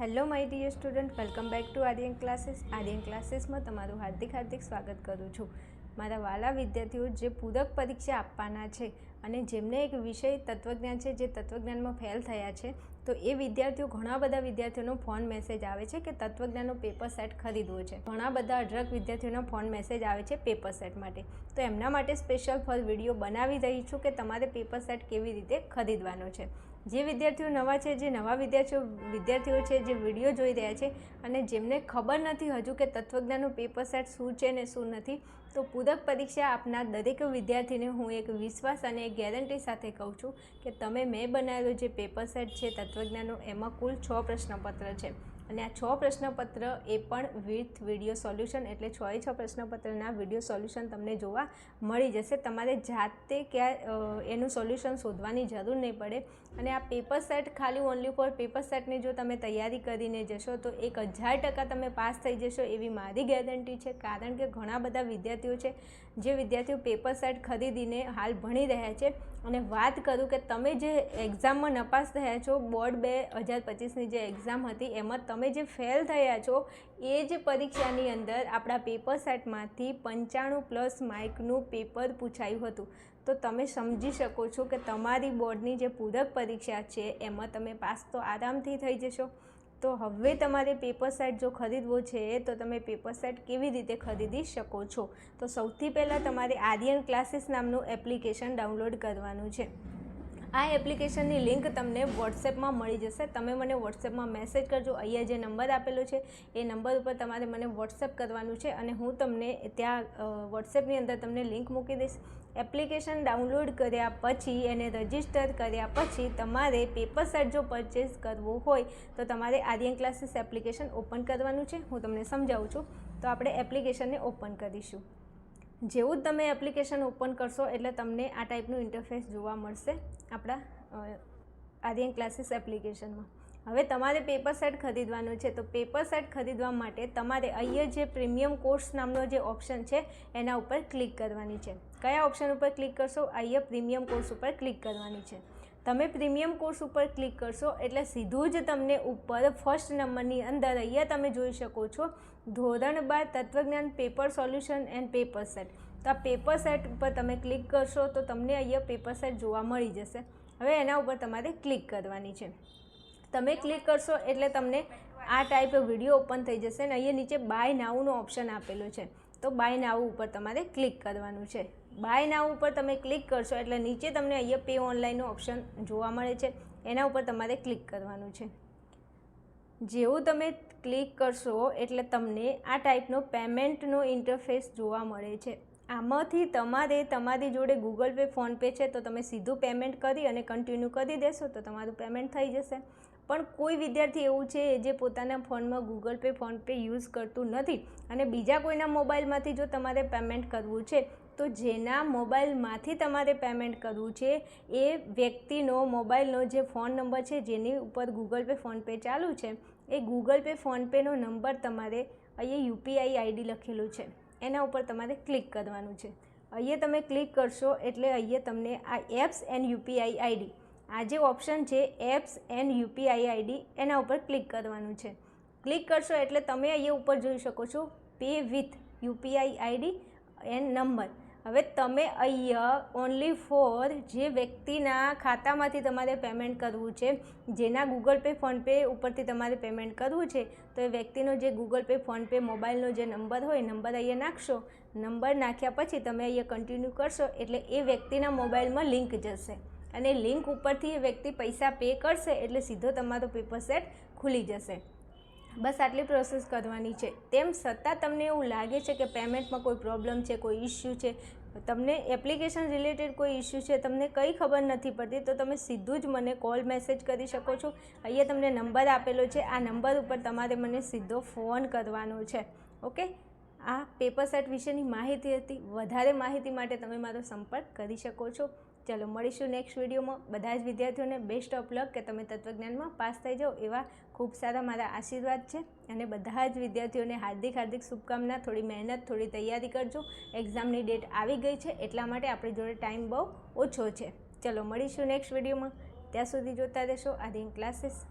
Hello my dear student, welcome back to Aryan classes. Aryan ક્લાસીસમાં તમારું હાર્દિક હાર્દિક સ્વાગત કરું છું. મારા વાલા વિદ્યાર્થીઓ, જે પૂરક પરીક્ષા આપવાના છે અને જેમને એક વિષય તત્વજ્ઞાન છે, જે તત્વજ્ઞાનમાં ફેલ થયા છે, તો એ વિદ્યાર્થીઓ, ઘણા બધા વિદ્યાર્થીઓનો ફોન મેસેજ આવે છે કે તત્વજ્ઞાનનો પેપર સેટ ખરીદવો છે. ઘણા બધા અઢળક વિદ્યાર્થીઓનો ફોન મેસેજ આવે છે પેપર સેટ માટે. તો એમના માટે સ્પેશિયલ ફોર વીડિયો બનાવી રહી છું કે તમારે પેપર સેટ કેવી રીતે ખરીદવાનો છે. જે વિદ્યાર્થીઓ નવા છે, જે નવા વિદ્યાર્થીઓ વિદ્યાર્થીઓ છે, જે વીડિયો જોઈ રહ્યા છે અને જેમને ખબર નથી હજુ કે તત્વજ્ઞાનનું પેપર સેટ શું છે ને શું નથી, તો પૂરક પરીક્ષા આપનાર દરેક વિદ્યાર્થીને હું એક વિશ્વાસ અને એક ગેરંટી સાથે કહું છું કે તમે મેં બનાવેલો જે પેપર સેટ છે તત્વજ્ઞાનનું, એમાં કુલ છ પ્રશ્નપત્ર છે. અને આ છ પ્રશ્નપત્ર એ પણ વિથ વીડિયો સોલ્યુશન એટલે છ એ છ પ્રશ્નપત્રના વીડિયો સોલ્યુશન તમને જોવા મળી જશે. તમારે જાતે ક્યાં એનું સોલ્યુશન શોધવાની જરૂર નહીં પડે. અને આ પેપર સેટ ખાલી ઓનલી ફોર પેપર સેટની જો તમે તૈયારી કરીને જશો તો એક હજાર ટકા તમે પાસ થઈ જશો એવી મારી ગેરંટી છે. કારણ કે ઘણા બધા વિદ્યાર્થીઓ છે, જે વિદ્યાર્થીઓ પેપર સેટ ખરીદીને હાલ ભણી રહ્યા છે. અને વાત કરું કે તમે જે એક્ઝામમાં નપાસ થયા છો, બોર્ડ બે હજાર પચીસની જે એક્ઝામ હતી, એમાં તમે જે ફેલ થયા છો, એ જ પરીક્ષાની અંદર આપણા પેપર સેટમાંથી પંચાણું પ્લસ માર્કનું પેપર પૂછાયું હતું. તો તમે સમજી શકો છો કે તમારી બોર્ડની જે પૂરક પરીક્ષા છે, એમાં તમે પાસ તો આરામથી થઈ જશો. તો હવે તમારે પેપર સેટ જો ખરીદવો છે, તો તમે પેપર સેટ કેવી રીતે ખરીદી શકો છો? તો સૌથી પહેલાં તમારે આર્યન ક્લાસીસ નામનું એપ્લિકેશન ડાઉનલોડ કરવાનું છે. આ એપ્લિકેશનની લિંક તમને વોટ્સએપમાં મળી જશે. તમે મને વોટ્સએપમાં મેસેજ કરજો. અહીંયા જે નંબર આપેલો છે, એ નંબર ઉપર તમારે મને વોટ્સએપ કરવાનું છે અને હું તમને ત્યાં વોટ્સએપની અંદર તમને લિંક મૂકી દઈશ. એપ્લિકેશન ડાઉનલોડ કર્યા પછી એને રજિસ્ટર કર્યા પછી તમારે પેપર સેટ જો પરચેસ કરવો હોય, તો તમારે આર્યન ક્લાસીસ એપ્લિકેશન ઓપન કરવાનું છે. હું તમને સમજાવું છું. તો આપણે એપ્લિકેશનને ઓપન કરીશું. જેવું જ તમે એપ્લિકેશન ઓપન કરશો એટલે તમને આ ટાઈપનું ઇન્ટરફેસ જોવા મળશે આપણા આર્યન ક્લાસીસ એપ્લિકેશનમાં હવે તમારે પેપર સેટ ખરીદવાનું છે, તો પેપર સેટ ખરીદવા માટે તમારે અહીંયા જે પ્રીમિયમ કોર્સ નામનો જે ઓપ્શન છે, એના ઉપર ક્લિક કરવાની છે. કયા ઓપ્શન ઉપર ક્લિક કરશો? અહીંયા પ્રીમિયમ કોર્સ ઉપર ક્લિક કરવાની છે. તમે પ્રીમિયમ કોર્સ ઉપર ક્લિક કરશો એટલે સીધું જ તમને ઉપર ફર્સ્ટ નંબરની અંદર અહીંયા તમે જોઈ શકો છો ધોરણ બાર તત્વજ્ઞાન, paper solution and paper set. તો આ પેપર સેટ ઉપર તમે ક્લિક કરશો તો તમને અહીંયા પેપર સેટ જોવા મળી જશે. હવે એના ઉપર તમારે ક્લિક કરવાની છે. તમે ક્લિક કરશો એટલે તમને આ ટાઈપ વીડિયો ઓપન થઈ જશે અને અહીંયા નીચે બાય નાવનો ઓપ્શન આપેલો છે. તો બાય નાવ ઉપર તમારે ક્લિક કરવાનું છે. બાય ના ઉપર તમે ક્લિક કરશો એટલે નીચે તમને અહીંયા પે ઓનલાઈનનો ઓપ્શન જોવા મળે છે. એના ઉપર તમારે ક્લિક કરવાનું છે. જેવું તમે ક્લિક કરશો એટલે તમને આ ટાઈપનો પેમેન્ટનો ઇન્ટરફેસ જોવા મળે છે. આમાંથી તમારે તમારી જોડે ગૂગલ પે ફોનપે છે તો તમે સીધું પેમેન્ટ કરી અને કન્ટિન્યુ કરી દેશો તો તમારું પેમેન્ટ થઈ જશે. પણ કોઈ વિદ્યાર્થી એવું છે જે પોતાના ફોનમાં ગૂગલ પે ફોનપે યુઝ કરતું નથી અને બીજા કોઈના મોબાઈલમાંથી જો તમારે પેમેન્ટ કરવું છે તો જેના મોબાઈલમાંથી તમારે પેમેન્ટ કરવું છે, એ વ્યક્તિનો મોબાઈલનો જે ફોન નંબર છે, જેની ઉપર ગૂગલ પે ફોનપે ચાલુ છે, એ ગૂગલ પે ફોનપેનો નંબર તમારે અહીંયા યુપીઆઈ આઈડી લખેલું છે. એના ઉપર તમારે ક્લિક કરવાનું છે. અહીંયા તમે ક્લિક કરશો એટલે અહીંયા તમને આ એપ્સ એન્ડ યુપીઆઈ આઈડી, આ જે ઓપ્શન છે, એપ્સ એન્ડ યુપીઆઈ આઈડી, એના ઉપર ક્લિક કરવાનું છે. ક્લિક કરશો એટલે તમે અહીંયા ઉપર જોઈ શકો છો pay with UPI ID and number. હવે તમે અહીંયા ઓનલી ફોર જે વ્યક્તિના ખાતામાંથી તમારે પેમેન્ટ કરવું છે, જેના ગૂગલ પે ફોનપે ઉપરથી તમારે પેમેન્ટ કરવું છે, તો એ વ્યક્તિનો જે ગૂગલ પે ફોનપે મોબાઈલનો જે નંબર હોય નંબર અહીંયા નાખશો નંબર નાખ્યા પછી તમે અહીંયા કન્ટિન્યુ કરશો, એટલે એ વ્યક્તિના મોબાઈલમાં લિંક જશે. અને લિંક ઉપરથી એ વ્યક્તિ પૈસા પે કરશે, એટલે સીધો તમારો પેપર સેટ ખુલી જશે. બસ આટલી પ્રોસેસ કરવાની છે. તેમ છતાં તમને એવું લાગે છે કે પેમેન્ટમાં કોઈ પ્રોબ્લેમ છે, કોઈ ઇસ્યુ છે? તમને એપ્લિકેશન રિલેટેડ કોઈ ઇસ્યુ છે, તમને કંઈ ખબર નથી પડતી, તો તમે સીધું જ મને કોલ મેસેજ કરી શકો છો. અહીંયા તમને નંબર આપેલો છે. આ નંબર ઉપર તમારે મને સીધો ફોન કરવાનો છે. ઓકે આ પેપર સેટ વિશેની માહિતી હતી. વધારે માહિતી માટે તમે મારો સંપર્ક કરી શકો છો. ચલો મળીશું નેક્સ્ટ વિડીયોમાં. બધા જ વિદ્યાર્થીઓને બેસ્ટ ઓફ લક કે તમે તત્વજ્ઞાનમાં પાસ થઈ જાઓ એવા ખૂબ સારા મારા આશીર્વાદ છે. અને બધા જ વિદ્યાર્થીઓને હાર્દિક હાર્દિક શુભકામના, થોડી મહેનત, થોડી તૈયારી કરજો. એક્ઝામની ડેટ આવી ગઈ છે, એટલા માટે આપણી જોડે ટાઈમ બહુ ઓછો છે. ચલો મળીશું નેક્સ્ટ વિડીયોમાં. ત્યાં સુધી જોતા રહેશો. આધીન ક્લાસીસ